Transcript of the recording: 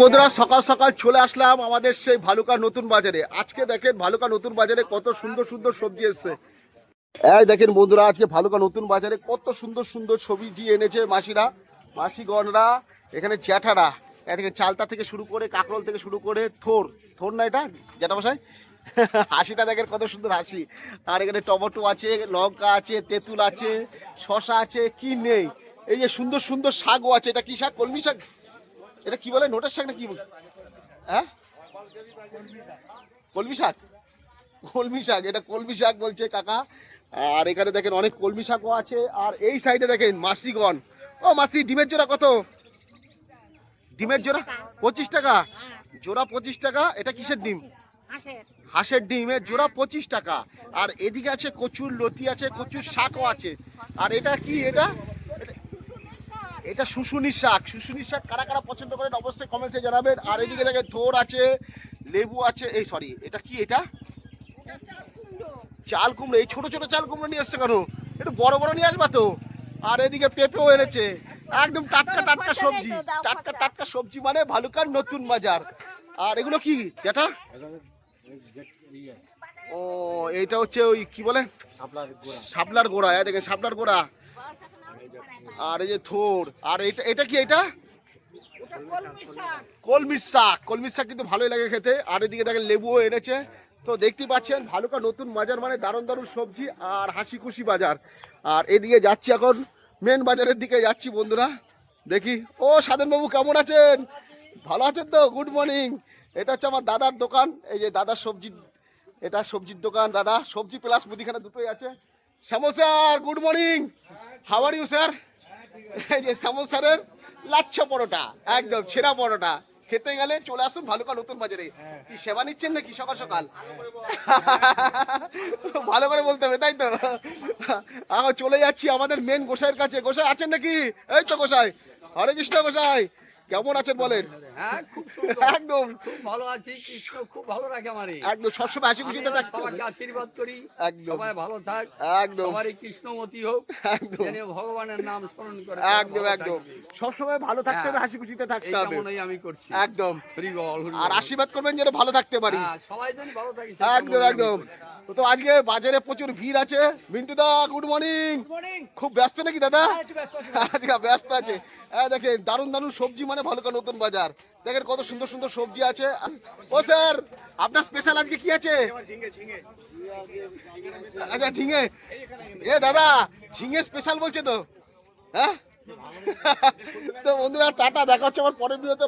বন্ধুরা সকাল সকাল চলে আসলাম আমাদের সেই ভালুকা নতুন বাজারে। আজকে দেখেন ভালুকা নতুন বাজারে কত সুন্দর সুন্দর সবজি এসছে। এই দেখেন বন্ধুরা, আজকে ভালুকা নতুন বাজারে কত সুন্দর সুন্দর সবজি এনেছে মাসিরা। মাসিগণরা এখানে জ্যাঠারা। এদিকে চালতা থেকে শুরু করে কাকরল থেকে শুরু করে থোর। থোর না এটা? জ্যাঠা মশাই হাসিটা দেখেন কত সুন্দর হাসি। আর এখানে টমেটো আছে, লঙ্কা আছে, তেঁতুল আছে শশা আছে, কি নেই? এই যে সুন্দর সুন্দর শাকও আছে। এটা কি শাক? কলমি শাক? এটা কি বলে? নোটের শাক না কি হ্যাঁ? কলমি শাক। কলমি শাক, এটা কলমি শাক বলছে কাকা। আর এখানে দেখেন অনেক কলমি শাকও আছে। আর এই সাইডে দেখেন মাসিগণ। ও মাসি, ডিমের জোড়া কত? ডিমের জোড়া পঁচিশ টাকা। জোড়া পঁচিশ টাকা, এটা কিসের ডিম। হাঁসের ডিমের জোড়া পঁচিশ টাকা। আর এদিকে আছে কচুর লতি আছে, কচুর শাকও আছে। আর এটা কি এটা? এটা- শুশুনির শাক। শুশুনির শাক কারা কারা পছন্দ করেন অবশ্যই কমেন্টসে জানাবেন। আর এদিকে দেখেন থোর আছে লেবু আছে এই সরি এটা কি এটা? চাল কুমড়ো এই ছোট ছোট চাল কুমড়ো নিয়ে এসছে কেন? একটু বড় বড় নিয়ে আসবা তো। আর এদিকে পেঁপেও এনেছে। একদম টাটকা টাটকা সবজি। টাটকা টাটকা সবজি মানে ভালুকার নতুন বাজার। আর এগুলো কি? যেটা? ও এইটা হচ্ছে ওই কি বলে? শাপলার গোড়া এই দেখেন শাপলার গোড়া। আর এই যে থোর আর এটা এটা কি এটা? কলমির শাক। কলমির শাক কিন্তু ভালোই লাগে খেতে। আর এদিকে দেখেন লেবুও এনেছে। তো দেখতে পাচ্ছেন ভালুকা নতুন বাজার মানে দারুণ দারুণ সবজি আর হাসি খুশি বাজার। আর এদিকে যাচ্ছি এখন মেন বাজারের দিকে যাচ্ছি বন্ধুরা। দেখি ও সাধনবাবু কেমন আছেন? ভালো আছেন তো? গুড মর্নিং এটা হচ্ছে আমার দাদার দোকান। এই যে দাদার সবজি এটা সবজির দোকান দাদা। সবজি প্লাস মুদিখানা দুটোই আছে। Shyamal sir good morning. How are you sir এই যে শ্যামল স্যারের লাচ্ছা পরোটা, একদম ছেঁড়া পরোটা। খেতে গেলে চলে আসুন ভালুকা নতুন বাজারে। কি সেবা নিচ্ছেন নাকি সকাল সকাল? ভালো করে বলতে হবে, তাই তো? এখন চলে যাচ্ছি আমাদের মেন গোসাইয়ের কাছে। গোসাই আছেন নাকি? এই তো গোসাই। হরে কৃষ্ণ গোসাই। কেমন আছেন বলেন? হ্যাঁ খুব সুন্দর। একদম। খুব ভালো আছি কৃষ্ণ খুব ভালো রাখে আমারে একদম সবসময় হাসি খুশিতে থাকতে সবাইকে আশীর্বাদ করি একদম। সবাই ভালো থাক একদম। সবারই কৃষ্ণমতি হোক একদম। যেন ভগবানের নাম স্মরণ করে একদম একদম। সবসময় ভালো থাকতে হবে হ্যাঁ। হাসি খুশিতে থাকতে হবে। আমি করছি। একদম। হরি বল আর আশীর্বাদ করবেন যেন ভালো থাকতে পারি। হ্যাঁ, সবাই যেন ভালো থাকে একদম একদম। তো আজকে বাজারে প্রচুর ভিড় আছে। মিন্টু দা গুড মর্নিং খুব ব্যস্ত নাকি দাদা? আজকে ব্যস্ত আছে। হ্যাঁ দেখেন দারুণ দারুণ সবজি মানে ভালো করে নতুন বাজার। দেখেন কত সুন্দর সুন্দর সবজি আছে। ও স্যার, আপনার স্পেশাল আজকে কি আছে? আচ্ছা ঝিঙে। এ দাদা, ঝিঙে স্পেশাল বলছে তো। হ্যাঁ? তো বন্ধুরা, টাটা, দেখা হচ্ছে আমার পরের ভিডিওতে